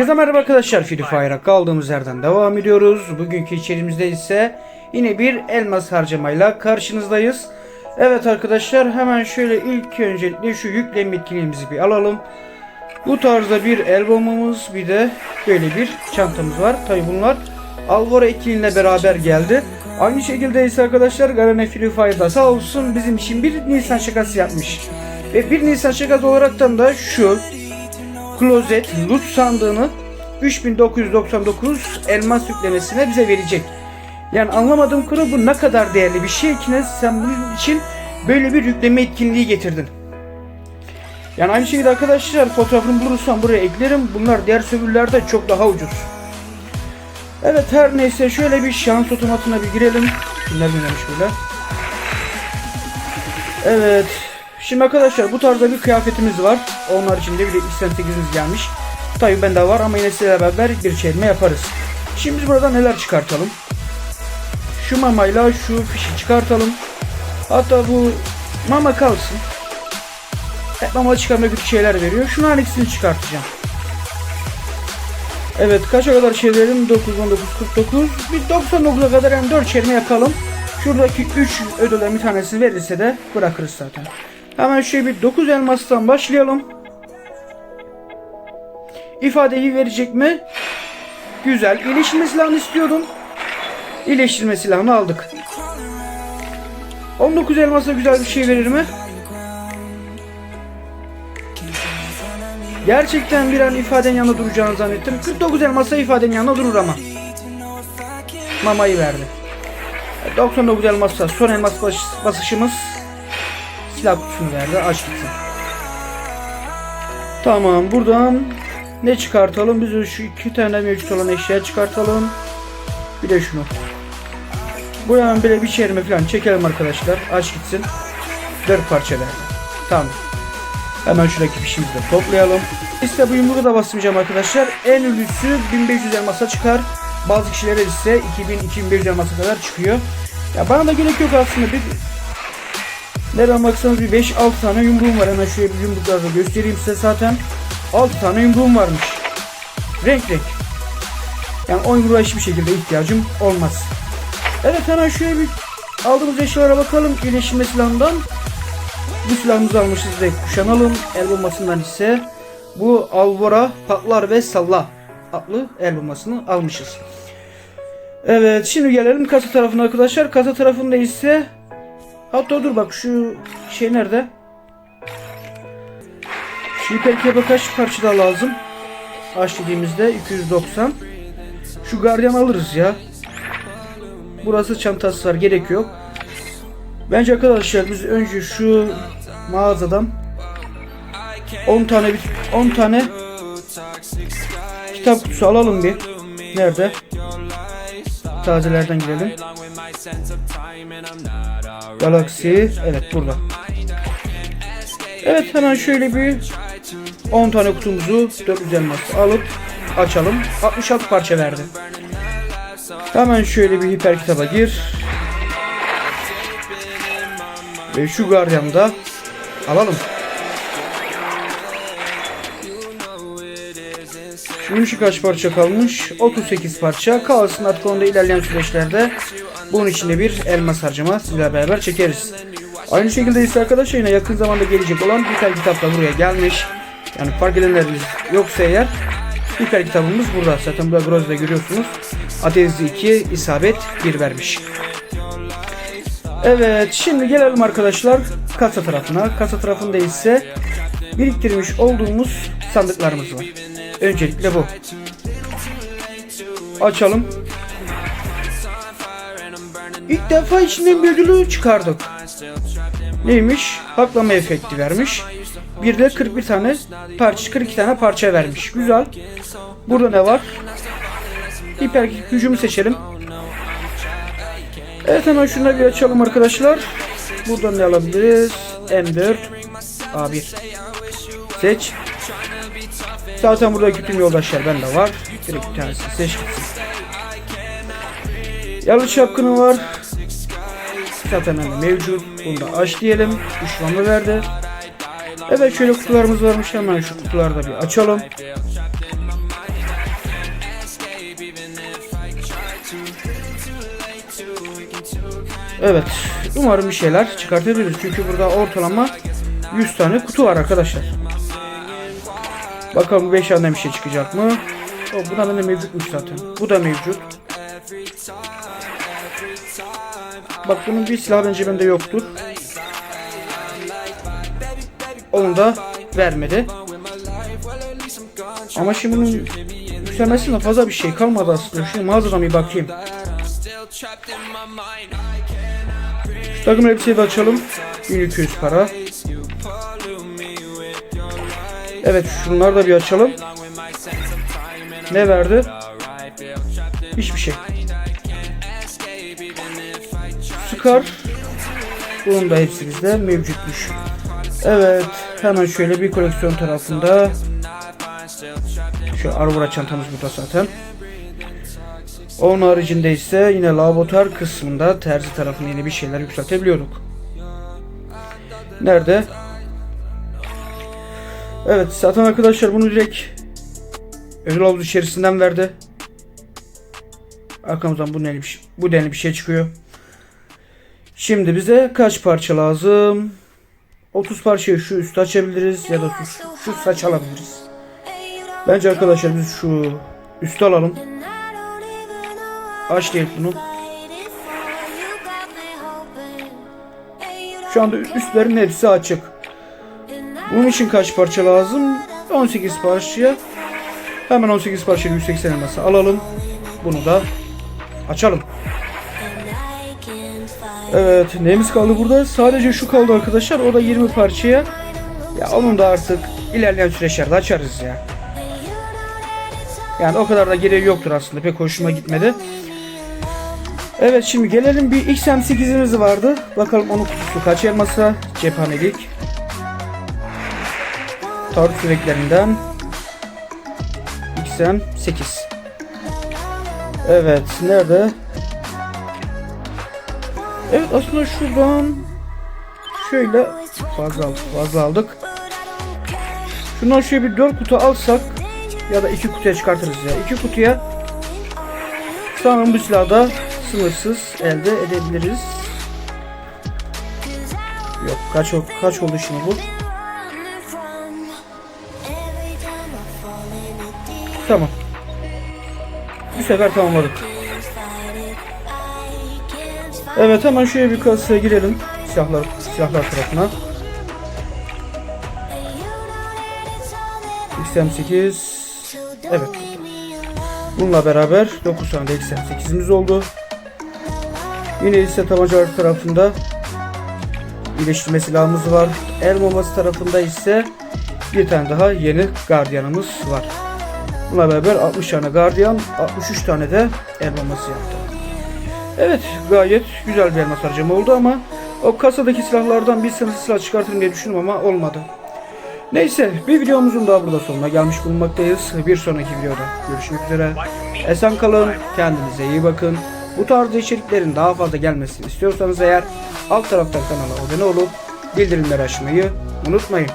Herkese merhaba arkadaşlar Free Fire'a kaldığımız yerden devam ediyoruz. Bugünkü içerimizde ise yine bir elmas harcamayla karşınızdayız. Evet arkadaşlar hemen şöyle ilk öncelikle şu yükleme etkinliğimizi bir alalım. Bu tarzda bir albümümüz bir de böyle bir çantamız var. Tabi bunlar Alvaro etkinliğiyle beraber geldi. Aynı şekilde ise arkadaşlar Garena Free Fire'da sağ olsun bizim için bir Nisan şakası yapmış. Ve bir Nisan şakası olaraktan da şu Closet loot sandığını 3999 elmas yüklemesine bize verecek. Yani anlamadığım konu bu ne kadar değerli bir şey ki sen bunun için böyle bir yükleme etkinliği getirdin. Yani aynı şekilde arkadaşlar fotoğrafını bulursam buraya eklerim. Bunlar diğer serverlerde çok daha ucuz. Evet her neyse şöyle bir şans otomatına bir girelim. Kimler dinlemiş böyle. Evet. Şimdi arkadaşlar bu tarzda bir kıyafetimiz var. Onlar için de bir de 88'imiz gelmiş. Tabi bende var ama yine sizlerle beraber bir çevirme yaparız. Şimdi biz buradan neler çıkartalım? Şu mamayla şu fişi çıkartalım. Hatta bu mama kalsın. Hep mama çıkarma kötü şeyler veriyor. Şunların ikisini çıkartacağım. Evet kaça kadar çevirelim? 9, 19, 49. Bir 99'a kadar yani 4 çevirme yapalım. Şuradaki 3 ödülden bir tanesini verirse de bırakırız zaten. Hemen şöyle bir 9 elmastan başlayalım. İfadeyi verecek mi? Güzel. İyileştirme silahını istiyordum. İyileştirme silahını aldık. 19 elmasa güzel bir şey verir mi? Gerçekten bir an ifadenin yanında duracağını zannettim. 49 elmasa ifadenin yanında durur ama. Mamayı verdi. 99 elmasa son elmas bas basışımız. Kutusunu verdi. Aç gitsin. Tamam buradan ne çıkartalım? Biz şu iki tane mevcut olan eşya çıkartalım. Bir de şunu. Buradan böyle bir çevirme falan çekelim arkadaşlar. Aç gitsin. 4 parça verdi. Tamam. Hemen şuradaki fişimizi de toplayalım. İşte bu yumruğu da basmayacağım arkadaşlar. En ünlüsü 1500 elmasa çıkar. Bazı kişilere ise 2000-2500 elmasa kadar çıkıyor. Ya bana da gerek yok aslında. Bir Nereden baksanız bir 5-6 tane yumruğum var. Hemen şöyle bir yumrukları da göstereyim size zaten. 6 tane yumruğum varmış. Renk renk. Yani o yumruğa hiçbir şekilde ihtiyacım olmaz. Evet hemen şöyle bir aldığımız eşyalara bakalım. İyileşme silahından. Bu silahımızı almışız ve kuşanalım. El bombasından ise bu Alvora patlar ve salla adlı el bombasını almışız. Evet şimdi gelelim kasa tarafına arkadaşlar. Kasa tarafında ise Hatta dur bak şu şey nerede? Şu hiperkebe kaç parça daha lazım? Aç dediğimizde 290. Şu gardiyan alırız ya. Burası çantası var gerek yok. Bence arkadaşlar biz önce şu mağazadan 10 tane 10 tane kitap kutusu alalım bir. Nerede? Tazelerden girelim. Galaxy evet burada. Evet hemen şöyle bir 10 tane kutumuzu 400 elmas alıp açalım. 66 parça verdi. Hemen şöyle bir hiper kitaba gir. Ve şu gardiyanda alalım. Şunun şu kaç parça kalmış? 38 parça. Kalsın artık onda ilerleyen süreçlerde bunun içinde bir elmas harcama sizlerle beraber çekeriz. Aynı şekilde ise arkadaşlar yine yakın zamanda gelecek olan hiper kitap da buraya gelmiş. Yani fark edenleriniz yoksa eğer hiper kitabımız burada. Zaten burada Groz'da görüyorsunuz. Ateizli 2, isabet 1 vermiş. Evet şimdi gelelim arkadaşlar kasa tarafına. Kasa tarafında ise biriktirmiş olduğumuz sandıklarımız var. Öncelikle bu. Açalım. İlk defa içinden bir ödülü çıkardık. Neymiş? Haklama efekti vermiş. Bir de 41 tane parça, 42 tane parça vermiş. Güzel. Burada ne var? Hiper gücümü seçelim. Evet hemen şunları bir açalım arkadaşlar. Buradan ne alabiliriz? M4 A1 Seç. Zaten buradaki tüm yoldaşlar bende var. Direkt bir tanesini seç gitsin. Şapkını var. Zaten hani mevcut. Bunu da aç diyelim. Düşmanı verdi. Evet şöyle kutularımız varmış. Hemen şu kutuları da bir açalım. Evet. Umarım bir şeyler çıkartabiliriz. Çünkü burada ortalama 100 tane kutu var arkadaşlar. Bakalım bu 5 tane bir şey çıkacak mı? O, bu da bende mevcutmuş zaten. Bu da mevcut. Bak bunun bir silah bence bende yoktur. Onu da vermedi. Ama şimdi bunun yükselmesinde fazla bir şey kalmadı aslında. Şimdi mağazadan bir bakayım. Şu takım elbiseyi de açalım. 1200 para. Evet şunları da bir açalım. Ne verdi? Hiçbir şey. Scar. Bunun da hepsi bizde mevcutmuş. Evet. Hemen şöyle bir koleksiyon tarafında. Şu Arvura çantamız burada zaten. Onun haricinde ise yine laboratuvar kısmında terzi tarafına yine bir şeyler yükseltebiliyorduk. Nerede? Evet zaten arkadaşlar bunu direkt ödül havuzu içerisinden verdi. Arkamızdan bu denli bir şey, bu denli bir şey çıkıyor. Şimdi bize kaç parça lazım? 30 parçayı şu üstü açabiliriz ya da şu, şu saç alabiliriz. Bence arkadaşlar biz şu üstü alalım. Aç değil bunu. Şu anda üstlerin hepsi açık. Bunun için kaç parça lazım? 18 parçaya. Hemen 18 parça 180 elması alalım. Bunu da açalım. Evet neyimiz kaldı burada? Sadece şu kaldı arkadaşlar. O da 20 parçaya. Ya onun da artık ilerleyen süreçlerde açarız ya. Yani o kadar da gereği yoktur aslında. Pek hoşuma gitmedi. Evet şimdi gelelim bir XM8'imiz vardı. Bakalım onun kutusu kaç elmasa. Cephanelik. Tarut süreklerinden. XM8. Evet nerede? Evet aslında şuradan şöyle fazla aldık, fazla aldık. Şundan şöyle bir 4 kutu alsak ya da 2 kutuya çıkartırız ya. 2 kutuya sanırım bu silahı da sınırsız elde edebiliriz. Yok kaç kaç oldu şimdi bu? Tamam. Bu sefer tamamladık. Evet hemen şöyle bir kasaya girelim. Silahlar, silahlar tarafına. XM8 Evet. Bununla beraber 9 tane de XM8'imiz oldu. Yine ise tabancalar tarafında iyileştirme silahımız var. El bombası tarafında ise bir tane daha yeni gardiyanımız var. Bununla beraber 60 tane gardiyan, 63 tane de el bombası yaptı. Evet gayet güzel bir elmas harcama oldu ama o kasadaki silahlardan bir sınırsız silah çıkartırım diye düşündüm ama olmadı. Neyse bir videomuzun daha burada sonuna gelmiş bulunmaktayız. Bir sonraki videoda görüşmek üzere. Esen kalın, kendinize iyi bakın. Bu tarz içeriklerin daha fazla gelmesini istiyorsanız eğer alt taraftan kanala abone olup bildirimleri açmayı unutmayın.